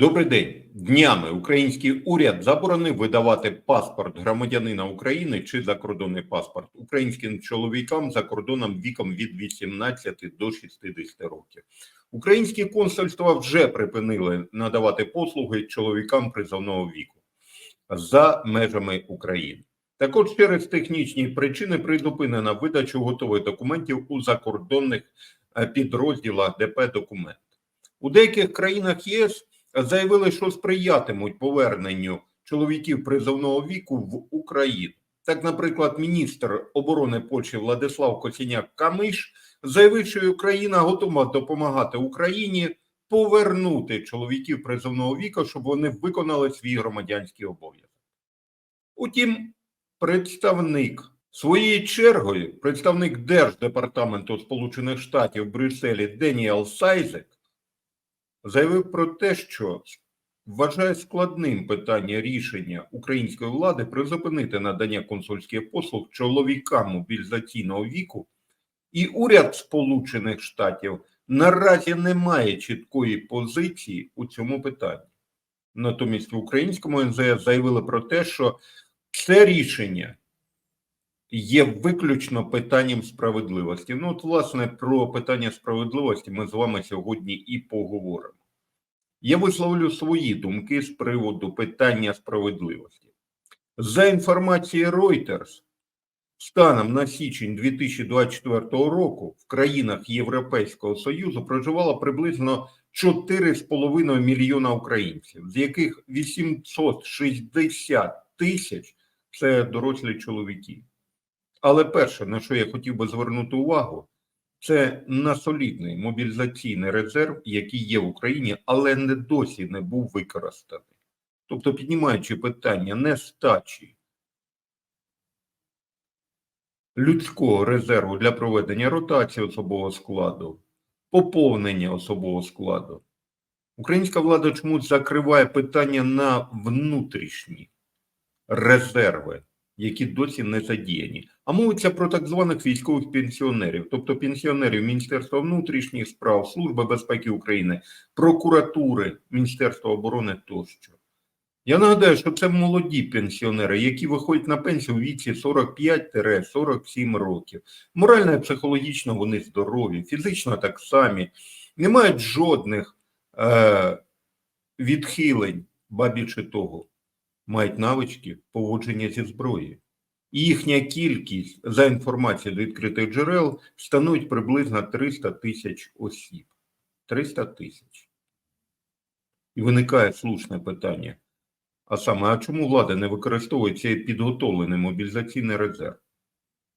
Добрий день. Днями український уряд заборонив видавати паспорт громадянина України чи закордонний паспорт українським чоловікам за кордоном віком від 18 до 60 років. Українські консульства вже припинили надавати послуги чоловікам призовного віку за межами України. Також через технічні причини призупинена видача готових документів у закордонних е, підрозділах ДП документ. У деяких країнах ЄС заявили, що сприятимуть поверненню чоловіків призовного віку в Україну. Так, наприклад, міністр оборони Польщі Владислав Косіняк Камиш заявив, що Україна готова допомагати Україні повернути чоловіків призовного віку, щоб вони виконали свій громадянський обов'язок. Утім, представник своєю чергою, представник Держдепартаменту Сполучених Штатів в Брюсселі Деніел Сайзек заявив про те, що вважає складним питання рішення української влади призупинити надання консульських послуг чоловікам мобілізаційного віку, і уряд Сполучених Штатів наразі не має чіткої позиції у цьому питанні. Натомість в українському НЗС заявили про те, що це рішення є виключно питанням справедливості. Ну, от, власне, про питання справедливості ми з вами сьогодні і поговоримо. Я висловлю свої думки з приводу питання справедливості. За інформацією Reuters, станом на січень 2024 року в країнах Європейського Союзу проживало приблизно 4,5 мільйона українців, з яких 860 тисяч це дорослі чоловіки. Але перше, на що я хотів би звернути увагу, це на солідний мобілізаційний резерв, який є в Україні, але не досі не був використаний. Тобто, піднімаючи питання нестачі людського резерву для проведення ротації особового складу, поповнення особового складу, українська влада чомусь закриває питання на внутрішні резерви які досі не задіяні. А мовиться про так званих військових пенсіонерів, тобто пенсіонерів Міністерства внутрішніх справ, Служби безпеки України, прокуратури, Міністерства оборони тощо. Я нагадаю, що це молоді пенсіонери, які виходять на пенсію у віці 45-47 років. Морально і психологічно вони здорові, фізично так самі, не мають жодних е, відхилень, ба більше того мають навички поводження зі зброєю. І їхня кількість за інформацією з відкритих джерел становить приблизно 300 тисяч осіб. 300 тисяч. І виникає слушне питання. А саме, а чому влада не використовує цей підготовлений мобілізаційний резерв?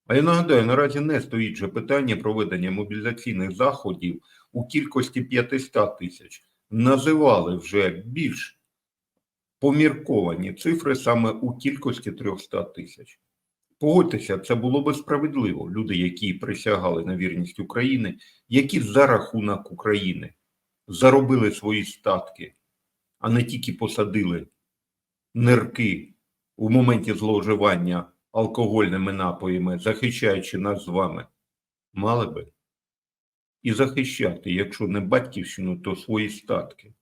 А я нагадаю, наразі не стоїть же питання проведення мобілізаційних заходів у кількості 500 тисяч. Називали вже більш помірковані цифри саме у кількості 300 тисяч. Погодьтеся, це було би справедливо. Люди, які присягали на вірність України, які за рахунок України заробили свої статки, а не тільки посадили нирки у моменті зловживання алкогольними напоями, захищаючи нас з вами, мали би і захищати, якщо не батьківщину, то свої статки.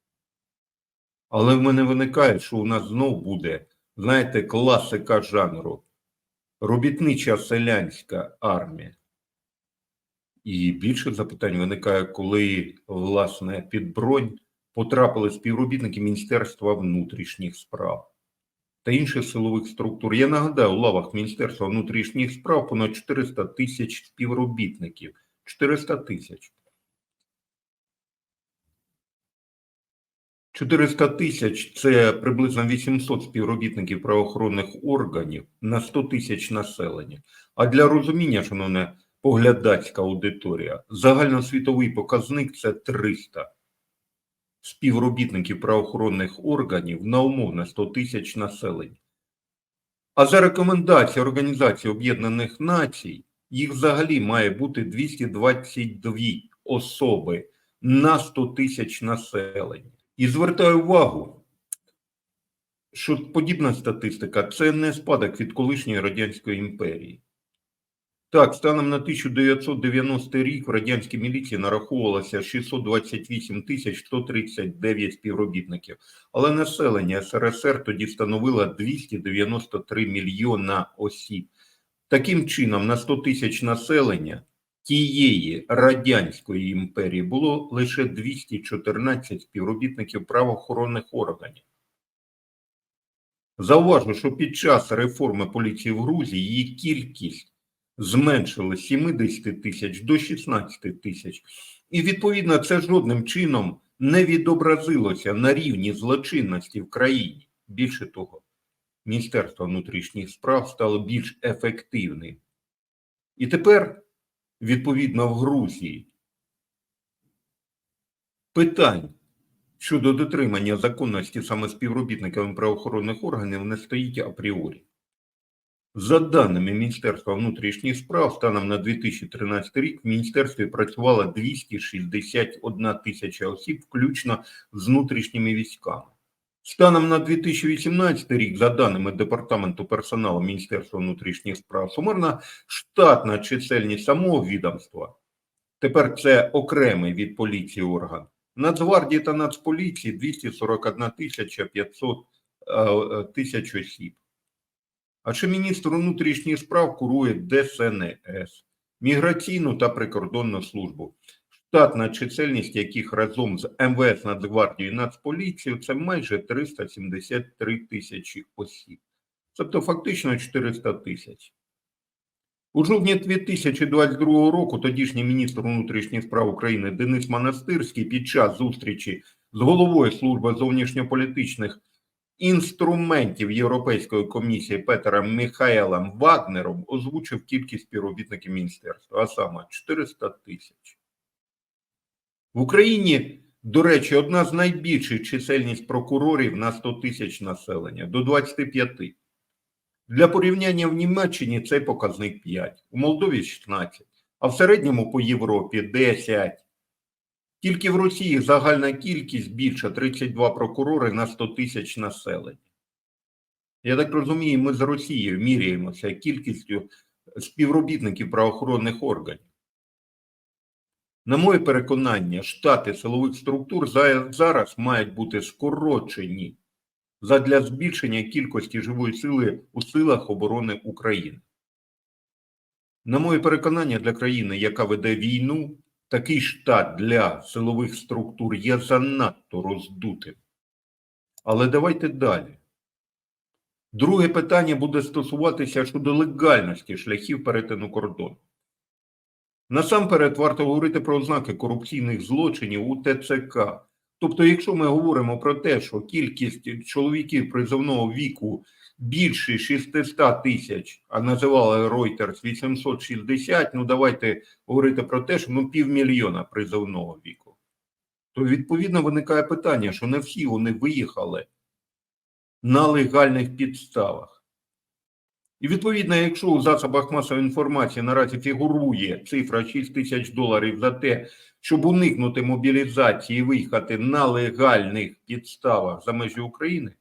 Але в мене виникає, що у нас знов буде, знаєте, класика жанру робітнича селянська армія. І більше запитань виникає, коли, власне, під бронь потрапили співробітники Міністерства внутрішніх справ та інших силових структур. Я нагадаю, у лавах Міністерства внутрішніх справ понад 400 тисяч співробітників. 400 тисяч. 400 тисяч це приблизно 800 співробітників правоохоронних органів на 100 тисяч населення. А для розуміння, шановне поглядацька аудиторія, загальносвітовий показник це 300 співробітників правоохоронних органів на умовно 100 тисяч населення. А за рекомендацією Організації Об'єднаних Націй, їх взагалі має бути 222 особи на 100 тисяч населення. І звертаю увагу, що подібна статистика це не спадок від колишньої Радянської імперії. Так, станом на 1990 рік в радянській міліції нараховувалося 628 тисяч 139 співробітників, але населення СРСР тоді становило 293 мільйона осіб. Таким чином, на 100 тисяч населення тієї радянської імперії було лише 214 співробітників правоохоронних органів. Зауважу, що під час реформи поліції в Грузії її кількість зменшили з 70 тисяч до 16 тисяч. І відповідно це жодним чином не відобразилося на рівні злочинності в країні. Більше того, Міністерство внутрішніх справ стало більш ефективним. І тепер, відповідно, в Грузії питань щодо дотримання законності саме співробітниками правоохоронних органів не стоїть апріорі. За даними Міністерства внутрішніх справ, станом на 2013 рік в міністерстві працювало 261 тисяча осіб, включно з внутрішніми військами. Станом на 2018 рік, за даними Департаменту персоналу Міністерства внутрішніх справ, сумарна штатна чисельність самого відомства, тепер це окремий від поліції орган, Нацгвардії та Нацполіції 241 тисяча 500 е, тисяч осіб. А чи міністр внутрішніх справ курує ДСНС, міграційну та прикордонну службу, штатна чисельність яких разом з МВС, Нацгвардією і Нацполіцією це майже 373 тисячі осіб. Тобто фактично 400 тисяч. У жовтні 2022 року тодішній міністр внутрішніх справ України Денис Монастирський під час зустрічі з головою служби зовнішньополітичних інструментів Європейської комісії Петером Михайлом Вагнером озвучив кількість співробітників міністерства, а саме 400 тисяч. В Україні, до речі, одна з найбільших чисельність прокурорів на 100 тисяч населення до 25. Для порівняння в Німеччині цей показник 5, у Молдові 16, а в середньому по Європі 10. Тільки в Росії загальна кількість більша 32 прокурори на 100 тисяч населення. Я так розумію, ми з Росією міряємося кількістю співробітників правоохоронних органів. На моє переконання, штати силових структур зараз мають бути скорочені задля збільшення кількості живої сили у силах оборони України. На моє переконання, для країни, яка веде війну, такий штат для силових структур є занадто роздутим. Але давайте далі. Друге питання буде стосуватися щодо легальності шляхів перетину кордону. Насамперед варто говорити про ознаки корупційних злочинів у ТЦК. Тобто, якщо ми говоримо про те, що кількість чоловіків призовного віку більше 600 тисяч, а називали Reuters 860, ну давайте говорити про те, що ну півмільйона призовного віку, то відповідно виникає питання, що не всі вони виїхали на легальних підставах. І відповідно, якщо у засобах масової інформації наразі фігурує цифра 6 тисяч доларів за те, щоб уникнути мобілізації і виїхати на легальних підставах за межі України,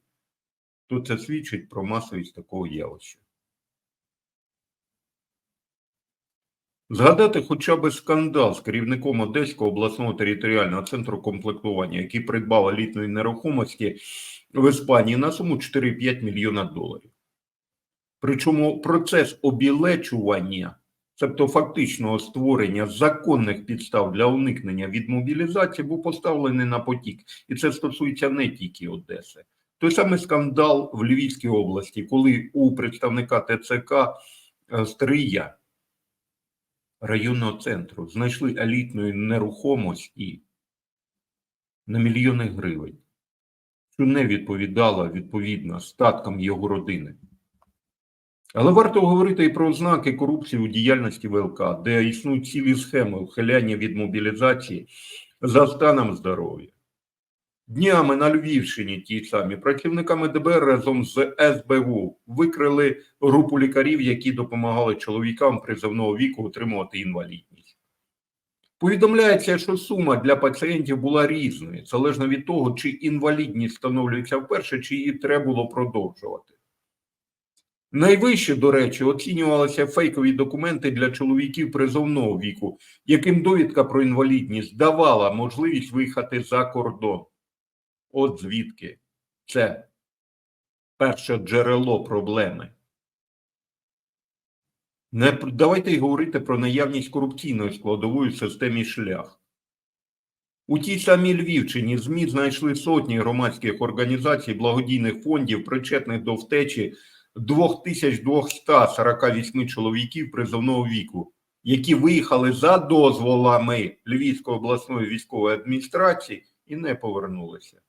то це свідчить про масовість такого явища. Згадати хоча б скандал з керівником Одеського обласного територіального центру комплектування, який придбав елітної нерухомості в Іспанії на суму 4,5 мільйона доларів. Причому процес обілечування, тобто фактичного створення законних підстав для уникнення від мобілізації, був поставлений на потік, і це стосується не тільки Одеси. Той самий скандал в Львівській області, коли у представника ТЦК е, Стрия районного центру знайшли елітної нерухомості на мільйони гривень, що не відповідало відповідно статкам його родини. Але варто говорити і про ознаки корупції у діяльності ВЛК, де існують цілі схеми ухиляння від мобілізації за станом здоров'я. Днями на Львівщині ті самі працівниками ДБР разом з СБУ викрили групу лікарів, які допомагали чоловікам призовного віку отримувати інвалідність. Повідомляється, що сума для пацієнтів була різною, залежно від того, чи інвалідність встановлюється вперше, чи її треба було продовжувати. Найвище, до речі, оцінювалися фейкові документи для чоловіків призовного віку, яким довідка про інвалідність давала можливість виїхати за кордон. От звідки це перше джерело проблеми. Не давайте й говорити про наявність корупційної складової в системі шлях. У тій самій Львівщині ЗМІ знайшли сотні громадських організацій, благодійних фондів, причетних до втечі 2248 чоловіків призовного віку, які виїхали за дозволами Львівської обласної військової адміністрації і не повернулися.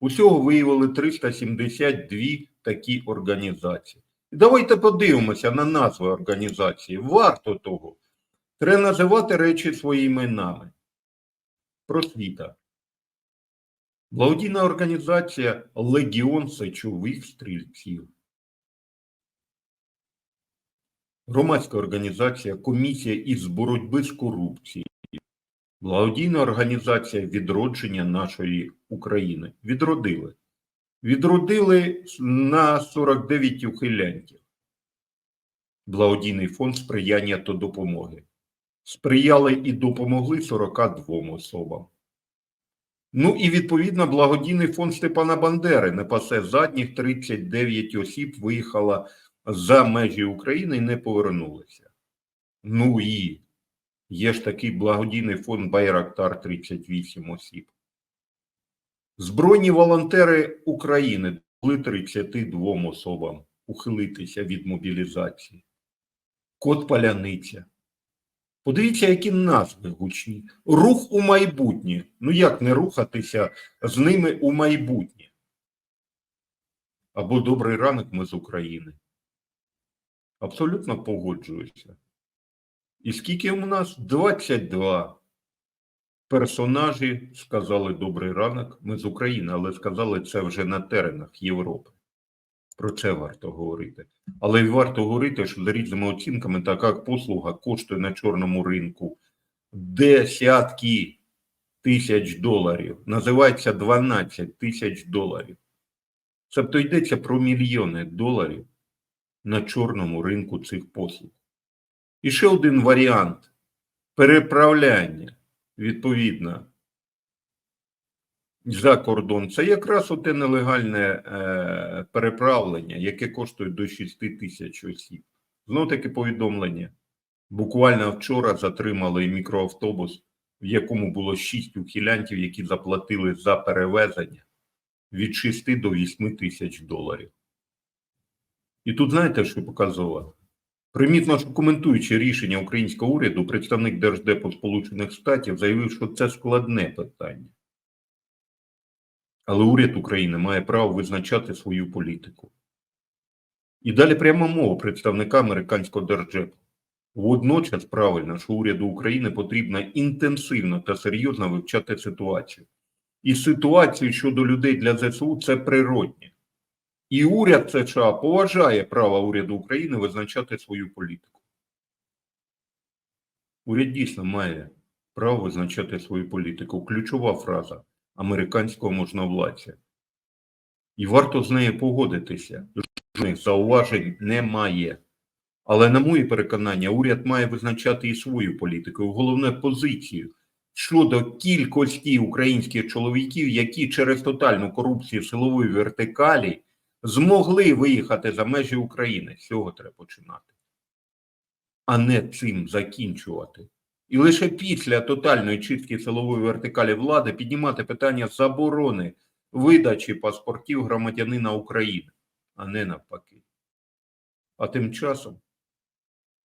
Усього виявили 372 такі організації. І Давайте подивимося на назви організації. Варто того. Треба називати речі своїми іменами. Просвіта. Благодійна організація Легіон сечових стрільців. Громадська організація Комісія із боротьби з корупцією. Благодійна організація відродження нашої України. Відродили. Відродили на 49 ухилянтів. Благодійний фонд сприяння та допомоги. Сприяли і допомогли 42 особам. Ну і відповідно благодійний фонд Степана Бандери не пасе задніх 39 осіб виїхала за межі України і не повернулися. Ну і є ж такий благодійний фонд Байрактар 38 осіб. Збройні волонтери України дали 32 особам ухилитися від мобілізації. Кот Паляниця. Подивіться, які назви гучні. Рух у майбутнє. Ну як не рухатися з ними у майбутнє? Або добрий ранок ми з України. Абсолютно погоджуюся. І скільки у нас? 22 персонажі сказали добрий ранок. Ми з України, але сказали це вже на теренах Європи. Про це варто говорити. Але й варто говорити, що за різними оцінками така послуга коштує на чорному ринку десятки тисяч доларів. Називається 12 тисяч доларів. Тобто йдеться про мільйони доларів на чорному ринку цих послуг. І ще один варіант переправляння, відповідно, за кордон. Це якраз оте нелегальне е, переправлення, яке коштує до 6 тисяч осіб. Знов таки повідомлення. Буквально вчора затримали мікроавтобус, в якому було 6 ухилянтів, які заплатили за перевезення від 6 до 8 тисяч доларів. І тут знаєте, що показово? Примітно, що коментуючи рішення українського уряду, представник Держдепу Сполучених Штатів заявив, що це складне питання. Але уряд України має право визначати свою політику. І далі пряма мова представника американського держдепу. Водночас правильно, що уряду України потрібно інтенсивно та серйозно вивчати ситуацію. І ситуацію щодо людей для ЗСУ це природнє. І уряд США поважає право уряду України визначати свою політику. Уряд дійсно має право визначати свою політику. Ключова фраза американського можновладця. І варто з нею погодитися. Жодних зауважень немає. Але, на моє переконання, уряд має визначати і свою політику, головне позицію щодо кількості українських чоловіків, які через тотальну корупцію силової вертикалі змогли виїхати за межі України. З цього треба починати, а не цим закінчувати. І лише після тотальної чистки силової вертикалі влади піднімати питання заборони видачі паспортів громадянина України, а не навпаки. А тим часом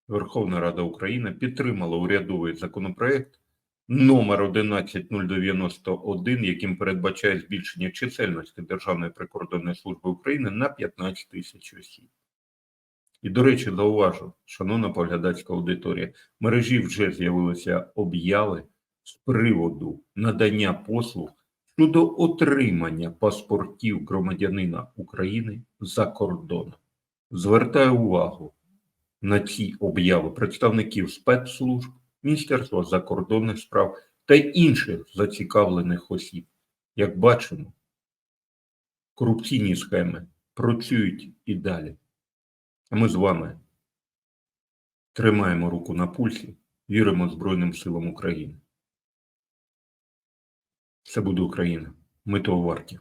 Верховна Рада України підтримала урядовий законопроект номер 11091, яким передбачає збільшення чисельності Державної прикордонної служби України на 15 тисяч осіб. І, до речі, зауважу, шановна поглядацька аудиторія, в мережі вже з'явилися об'яви з приводу надання послуг щодо отримання паспортів громадянина України за кордоном. Звертаю увагу на ці обяви представників спецслужб, Міністерства закордонних справ та інших зацікавлених осіб. Як бачимо, корупційні схеми працюють і далі. А ми з вами тримаємо руку на пульсі, віримо Збройним силам України. Це буде Україна. Ми того варті.